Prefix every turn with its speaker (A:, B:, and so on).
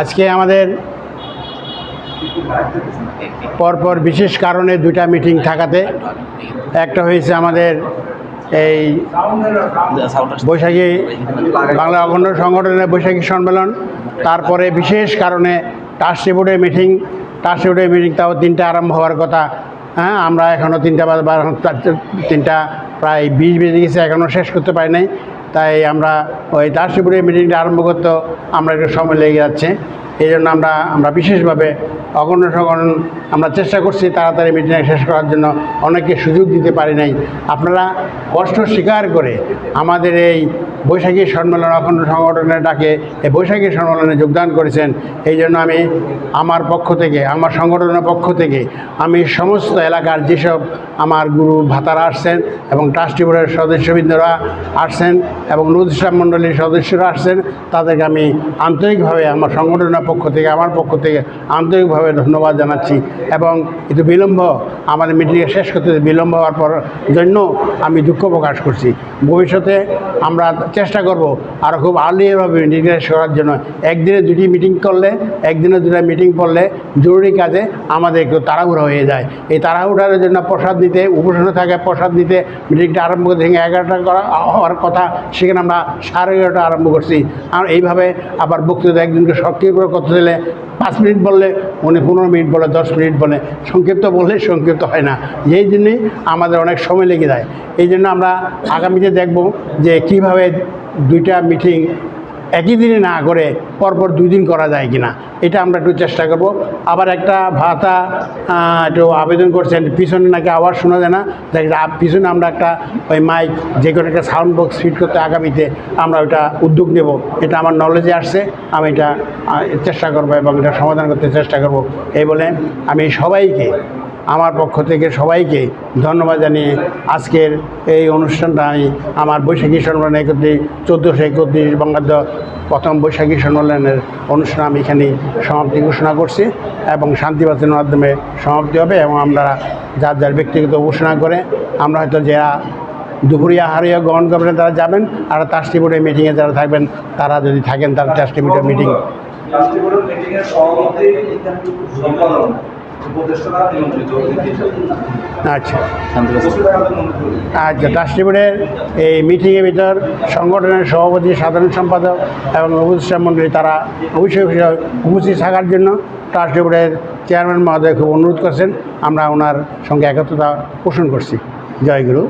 A: আজকে আমাদের পরপর বিশেষ কারণে দুইটা মিটিং থাকাতে, একটা হয়েছে আমাদের এই বৈশাখী বাংলা অখণ্ড সংগঠনের বৈশাখী সম্মেলন, তারপরে বিশেষ কারণে ট্রাস্টি বোর্ডের মিটিং, ট্রাস্টি বোর্ডের মিটিং তাও তিনটা আরম্ভ হওয়ার কথা হ্যাঁ আমরা এখনও তিনটা তিনটা প্রায় বিশ বেজে গেছে এখনও শেষ করতে পারি নাই। তাই আমরা ওই ট্রাস্টি মিটিংটা আরম্ভ করতেও আমরা একটু সময় লেগে যাচ্ছে। এই জন্য আমরা আমরা বিশেষভাবে অগণ্য সংগঠন আমরা চেষ্টা করছি তাড়াতাড়ি মিটিং শেষ করার জন্য। অনেকে সুযোগ দিতে পারি নাই। আপনারা কষ্ট স্বীকার করে আমাদের এই বৈশাখী সম্মেলন, অখণ্ড সংগঠনের ডাকে এই বৈশাখী সম্মেলনে যোগদান করেছেন। এই জন্য আমি আমার পক্ষ থেকে, আমার সংগঠনের পক্ষ থেকে আমি সমস্ত এলাকার যেসব আমার গুরু ভাতারা আসছেন এবং ট্রাস্টি বোর্ডের সদস্যবৃন্দরা আসছেন এবং নদীশ্রাম মণ্ডলীর সদস্যরা আসছেন, তাদেরকে আমি আন্তরিকভাবে আমার সংগঠনের পক্ষ থেকে, আমার পক্ষ থেকে আন্তরিকভাবে ধন্যবাদ জানাচ্ছি এবং একটু বিলম্ব আমাদের মিটিংয়ে শেষ করতে বিলম্ব হওয়ার পর জন্য আমি দুঃখ প্রকাশ করছি। ভবিষ্যতে আমরা চেষ্টা করব আরও খুব আর্লিভাবে মিটিং শেষ করার জন্য। একদিনে দুটি মিটিং করলে, একদিনে দুটা মিটিং করলে জরুরি কাজে আমাদের একটু তাড়াহুড়া হয়ে যায়। এই তাড়াহুড়ার জন্য প্রসাদ দিতে উপাসনা থাকে, প্রসাদ দিতে মিটিংটা আরম্ভ করে থেকে এগারোটা করা হওয়ার কথা, সেখানে আমরা সাড়ে এগারোটা আরম্ভ করছি। আর এইভাবে আবার বক্তৃতা একদিনকে সক্রিয় করে করতে দিলে পাঁচ মিনিট বললে, উনি পনেরো মিনিট বলে, দশ মিনিট বলে। সংক্ষিপ্ত বললে সংক্ষিপ্ত হয় না। এই জন্যই আমাদের অনেক সময় লেগে যায়। এই জন্য আমরা আগামীতে দেখব যে কীভাবে দুইটা মিটিং একই দিনে না করে পরপর দুই দিন করা যায় কিনা। এটা আমরা একটু চেষ্টা করব। আবার একটা ভাতা একটু আবেদন করছেন, পিছনে নাকি আওয়াজ শোনা যায় না। দেখ পিছনে আমরা একটা ওই মাইক যে কোনো একটা সাউন্ড বক্স ফিট করতে আগামীতে আমরা ওইটা উদ্যোগ নেব। এটা আমার নলেজে আসছে, আমি এটা চেষ্টা করব এবং এটা সমাধান করতে চেষ্টা করব। এই বলে আমি সবাইকে আমার পক্ষ থেকে সবাইকে ধন্যবাদ জানিয়ে আজকের এই অনুষ্ঠানটা আমি আমার বৈশাখী সম্মেলন একত্রিশ, চোদ্দোশো একত্রিশ বঙ্গাব্দ প্রথম বৈশাখী সম্মেলনের অনুষ্ঠান আমি এখানে সমাপ্তি ঘোষণা করছি এবং শান্তিবাচনের মাধ্যমে সমাপ্তি হবে এবং আমরা যার যার ব্যক্তিগত ঘোষণা করে আমরা হয়তো যারা দুপুরিয়া আহারিয়া গ্রহণ করবেন তারা যাবেন আর ট্রাস্টি বোর্ডের মিটিংয়ে যারা থাকবেন তারা যদি থাকেন তার ট্রাস্টি বোর্ডের মিটিং আচ্ছা। আচ্ছা ট্রাস্টি বোর্ডের এই মিটিংয়ের ভিতর সংগঠনের সভাপতি সাধারণ সম্পাদক এবং উপদেষ্টা মন্ডলী তারা অবশ্যই উপস্থিত থাকার জন্য ট্রাস্টি বোর্ডের চেয়ারম্যান মহোদয় খুব অনুরোধ করছেন। আমরা ওনার সঙ্গে একত্রতা পোষণ করছি। জয় গুরু।